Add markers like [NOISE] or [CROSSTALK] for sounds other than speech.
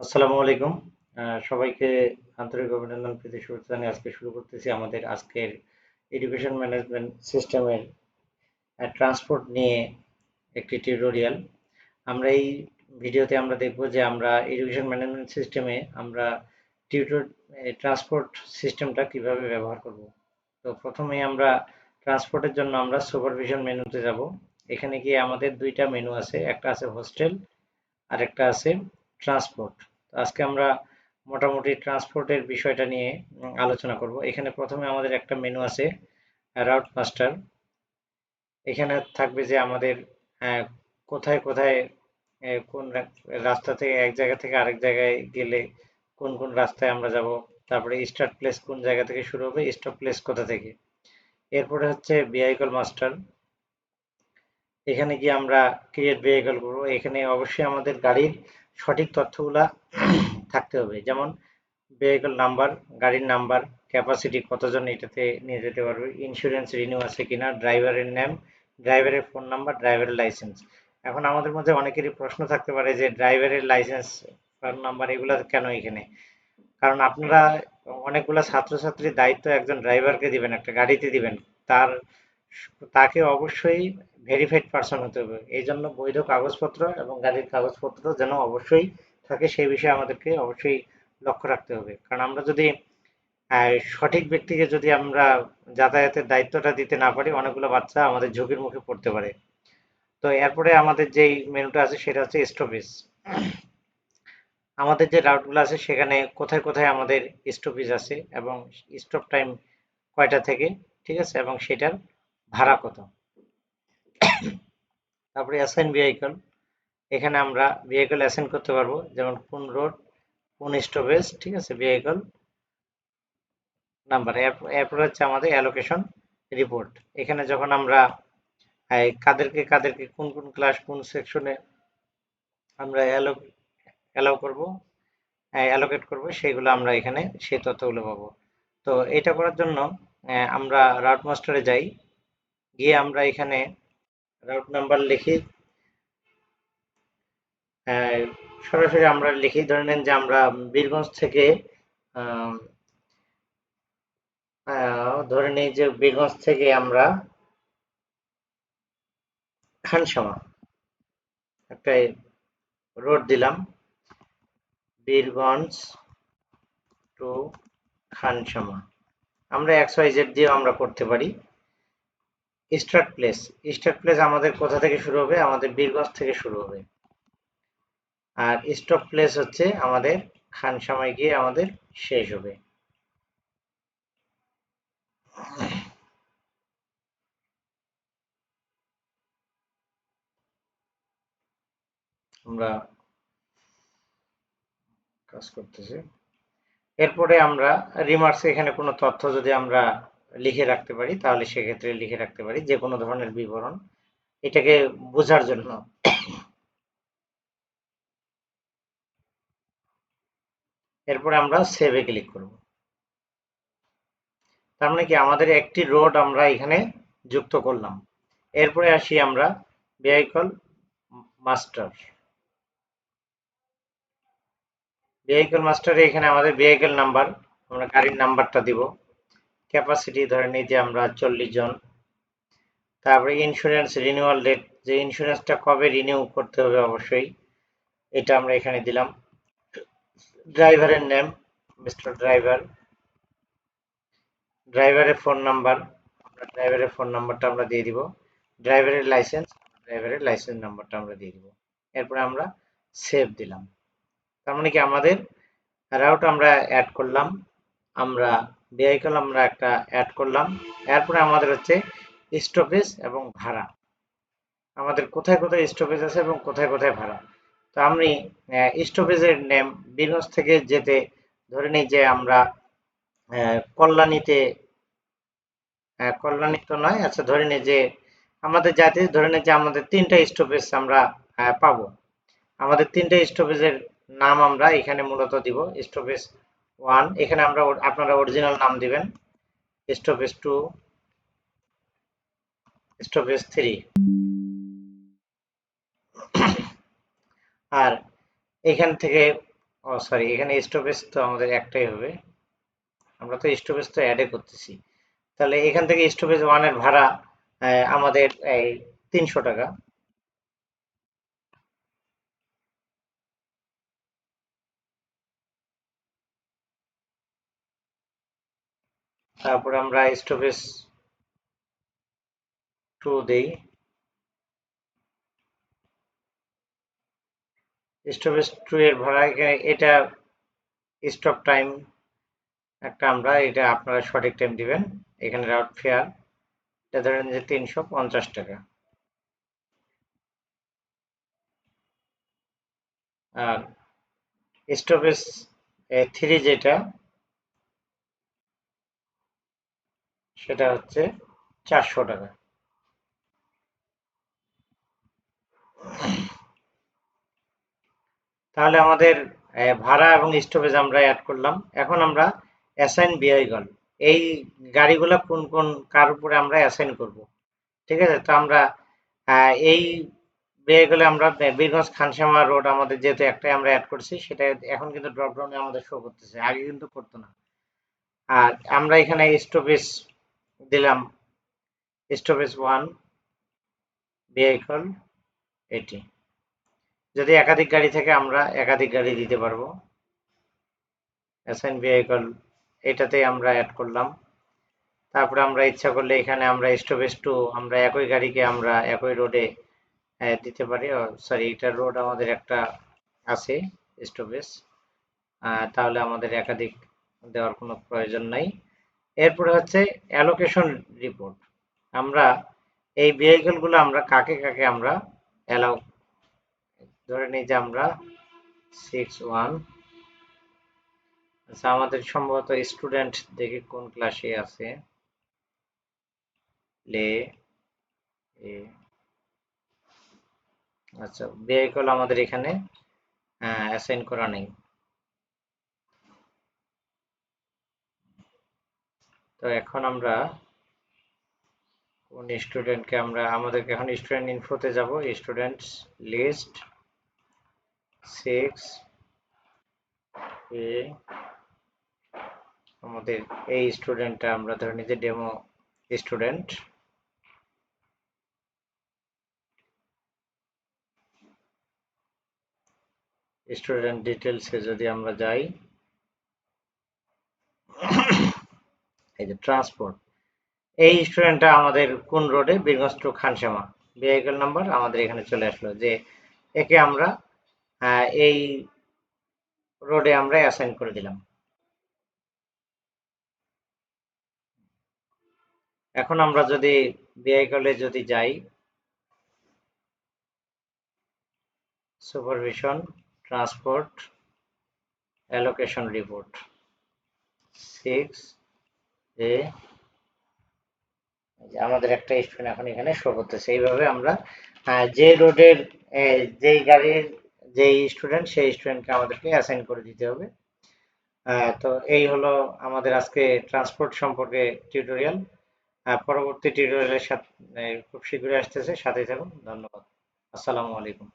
আসসালামু আলাইকুম। সবাইকে আন্তরিক অভিনন্দন, প্রীতি, শুভেচ্ছা জানিয়ে আজকে শুরু করতেছি আমাদের আজকের এডুকেশন ম্যানেজমেন্ট সিস্টেমের ট্রান্সপোর্ট নিয়ে একটি টিউটোরিয়াল আমরা এই ভিডিওতে আমরা দেখব যে আমরা এডুকেশন ম্যানেজমেন্ট সিস্টেমে আমরা টিউটর ট্রান্সপোর্ট সিস্টেমটা কীভাবে ব্যবহার করব। তো প্রথমে আমরা ট্রান্সপোর্টের জন্য আমরা সুপারভিশন মেনুতে যাব। এখানে গিয়ে আমাদের দুইটা মেনু আছে, একটা আছে হোস্টেল আর একটা আছে ট্রান্সপোর্ট আজকে আমরা মোটামুটি ট্রান্সপোর্টের বিষয়টা নিয়ে আলোচনা করব। এখানে প্রথমে আমাদের একটা মেনু আছে রাউট মাস্টার এখানে থাকবে যে আমাদের কোথায় কোথায় কোন রাস্তা থেকে এক জায়গা থেকে আরেক জায়গায় গেলে কোন কোন রাস্তায় আমরা যাব, তারপরে স্টার্ট প্লেস কোন জায়গা থেকে শুরু হবে স্টপ প্লেস কোথা থেকে। এরপরে হচ্ছে ভেহিকল মাস্টার এখানে গিয়ে আমরা ক্রিয়েট ভেহিকল করব। এখানে অবশ্যই আমাদের গাড়ির সঠিক তথ্যগুলা [CLEARS THROAT] থাকতে হবে। যেমন ভেহিকল নাম্বার গাড়ির নাম্বার ক্যাপাসিটি কতজন এটাতে নিয়ে যেতে পারবে ইন্স্যুরেন্স রিনিউ আছে কিনা ড্রাইভারের নেম ড্রাইভারের ফোন নাম্বার ড্রাইভারের লাইসেন্স এখন আমাদের মধ্যে অনেকেরই প্রশ্ন থাকতে পারে যে ড্রাইভারের লাইসেন্স ফোন নাম্বার এগুলো কেন এখানে? কারণ আপনারা অনেকগুলো ছাত্রছাত্রীর দায়িত্ব একজন ড্রাইভারকে দিবেন, একটা গাড়িতে দিবেন। তার, তাকে অবশ্যই ভেরিফাইড পার্সন হতে হবে। এই জন্য বৈধ কাগজপত্র এবং গাড়ির কাগজপত্র যেন অবশ্যই থাকে, সেই বিষয়ে আমাদেরকে অবশ্যই লক্ষ্য রাখতে হবে। কারণ আমরা যদি সঠিক ব্যক্তিকে যদি আমরা যাতায়াতের দায়িত্বটা দিতে না পারি, অনেকগুলো বাচ্চা আমাদের ঝুঁকির মুখে পড়তে পারে। তো এরপরে আমাদের যেই মেনুটা আছে, সেটা হচ্ছে স্টপেজ আমাদের যে রাউটগুলো আছে, সেখানে কোথায় কোথায় আমাদের স্টপেজ আছে এবং স্টপ টাইম কয়টা থেকে, ঠিক আছে? এবং সেটার ভাড়া কত? তারপরে অ্যাসাইন ভেহিকল এখানে আমরা ভেহিকল অ্যাসাইন করতে পারব, যেমন কোন রোড কোন স্টপেজ ঠিক আছে ভেহিকল নাম্বার এরপর হচ্ছে আমাদের অ্যালোকেশন রিপোর্ট এখানে যখন আমরা কাদেরকে কাদেরকে কোন কোন ক্লাস কোন সেকশনে আমরা অ্যালো অ্যালাউ করব অ্যালোকেট করব, সেগুলো আমরা এখানে সেই তথ্যগুলো পাবো। তো এটা করার জন্য আমরা রাউট মাস্টারে যাই। গিয়ে আমরা এখানে রাউট নাম্বার লিখি। সরাসরি আমরা লিখি। ধরে নেন যে আমরা বীরগঞ্জ থেকে ধরে নিই যে বীরগঞ্জ থেকে আমরা খানসামা একটা রোড দিলাম। বীরগঞ্জ টু খানসামা। আমরা এক্স ওয়াই জেড দিয়েও আমরা করতে পারি। স্টার্ট প্লেস স্টার্ট প্লেস আমাদের কোথা থেকে শুরু হবে? আমাদের বীরগঞ্জ থেকে শুরু হবে। আর স্টপ প্লেস হচ্ছে আমাদের খানসামায় গিয়ে আমাদের শেষ হবে। আমরা কাজ করতেছি। এরপরে আমরা রিমার্কস এখানে কোনো তথ্য যদি আমরা লিখে রাখতে পারি, তাহলে সেক্ষেত্রে লিখে রাখতে পারি যে কোনো ধরনের বিবরণ। এটাকে বোঝার জন্য। এরপরে আমরা সেভে ক্লিক করব। তার মানে কি, আমাদের একটি রোড আমরা এখানে যুক্ত করলাম। এরপরে আসি আমরা ভেহিকল মাস্টার ভেহিকল মাস্টারে এখানে আমাদের ভেহিকল নাম্বার আমরা গাড়ির নাম্বারটা দিব। ক্যাপাসিটি ধরে নিই যে আমরা চল্লিশ জন। তারপরে ইন্স্যুরেন্স রিনিউয়াল ডেট যে ইন্স্যুরেন্সটা কবে রিনিউ করতে হবে অবশ্যই, এটা আমরা এখানে দিলাম। ড্রাইভারের নেম মিস্টার ড্রাইভার ড্রাইভারের ফোন নাম্বার আমরা ড্রাইভারের ফোন নাম্বারটা আমরা দিয়ে দিব। ড্রাইভারের লাইসেন্স ড্রাইভারের লাইসেন্স নাম্বারটা আমরা দিয়ে দিব। এরপরে আমরা সেভ দিলাম। তার মানে কি আমাদের রাউট আমরা অ্যাড করলাম। আমরা ভেহিকল আমরা একটা অ্যাড করলাম। এরপরে আমাদের হচ্ছে স্টপেজ এবং ভাড়া। আমাদের কোথায় কোথায় স্টপেজ আছে এবং কোথায় কোথায় ভাড়া? তো আমি স্টপেজের নেম বীরগঞ্জ থেকে যেতে ধরে নিই যে আমরা কল্যাণীতে কল্যাণী তো নয় আচ্ছা ধরে নিই যে আমাদের যাতে ধরে নিই যে আমাদের তিনটা স্টপেজ আমরা পাবো। আমাদের তিনটা স্টপেজের নাম আমরা এখানে মূলত দিব স্টপেজ ওয়ান, এখানে আমরা আপনারা অরিজিনাল নাম দিবেন। স্টপেজ টু স্টপেজ থ্রি আর এখান থেকে, ও সরি এখানে স্টপেজ তো আমাদের একটাই হবে। আমরা তো স্টপেজ তো অ্যাডে করতেছি। তাহলে এখান থেকে স্টপেজ ওয়ানের ভাড়া আমাদের এই তিনশো টাকা। তারপরে আমরা স্টপেজ টু দেই। স্টপেজ টু এর ভাড়া এখানে এটা স্টপ টাইম একটা আমরা, এটা আপনারা সঠিক টাইম দিবেন। এখানে রাউট ফেয়ার এটা ধরেন যে তিনশো পঞ্চাশ টাকা। আর স্টপেজ থ্রি যেটা সেটা হচ্ছে চারশো টাকা। তাহলে আমাদের ভাড়া এবং স্টপেজ আমরা অ্যাড করলাম। এখন আমরা অ্যাসাইন ভেহিকল এই গাড়িগুলো কোন কোন, কার উপরে আমরা অ্যাসাইন করব। ঠিক আছে? তো আমরা এই ভেহিকলে আমরা বীরগঞ্জ খানসামা রোড আমাদের যেহেতু একটাই আমরা অ্যাড করছি, সেটা এখন কিন্তু ড্রপ ডাউনে আমাদের শো করতেছে। আগে কিন্তু করতো না। আর আমরা এখানে স্টপেজ দিলাম। স্টপেজ ওয়ান ভেহিকল এটি। যদি একাধিক গাড়ি থেকে, আমরা একাধিক গাড়ি দিতে পারব। অ্যাসাইন ভেহিকল এটাতেই আমরা অ্যাড করলাম। তারপরে আমরা ইচ্ছা করলে এখানে আমরা স্টপেজ টু আমরা একই গাড়িকে আমরা একই রোডে দিতে পারি। সরি এটা রোড আমাদের একটা আছে, স্টপেজ। তাহলে আমাদের একাধিক দেওয়ার কোনো প্রয়োজন নাই। এরপরে হচ্ছে অ্যালোকেশন রিপোর্ট আমরা এই ভেহিকলগুলো আমরা কাকে কাকে আমরা অ্যালাউ ধরে নিই যে আমরা সিক্স ওয়ান আচ্ছা আমাদের সম্ভবত স্টুডেন্ট দেখি কোন ক্লাসে আছে? প্লে এ আচ্ছা ভেহিকল আমাদের এখানে অ্যাসাইন করা নেই। তো এখন আমরা কোন স্টুডেন্টকে আমরা, আমাদেরকে এখন স্টুডেন্ট ইনফোতে যাব। স্টুডেন্টস লিস্ট সিক্স এ আমাদের এই স্টুডেন্টটা আমরা ধরে নিই ডেমো স্টুডেন্ট স্টুডেন্ট ডিটেলসে যদি আমরা যাই এই যে ট্রান্সপোর্ট এই স্টুডেন্টটা আমাদের কোন রোডে Birganj to Khansama. Vehicle number আমাদের এখানে চলে আসলো যে একে আমরা এই রোডে আমরা অ্যাসাইন করে দিলাম। এখন আমরা যদি ভেহিকলে যদি যাই supervision transport allocation report six A আমাদের একটা স্টুডেন্ট এখন এখানে শো করতেছে। এইভাবে আমরা যে রোডের যেই গাড়ির, যেই স্টুডেন্ট সেই স্টুডেন্টকে আমাদেরকে অ্যাসাইন করে দিতে হবে। তো এই হলো আমাদের আজকে ট্রান্সপোর্ট সম্পর্কে টিউটোরিয়াল পরবর্তী টিউটোরিয়ালের সাথে খুব শীঘ্রই আসতেছে। সাথে থাকুন। ধন্যবাদ। আসসালামু আলাইকুম।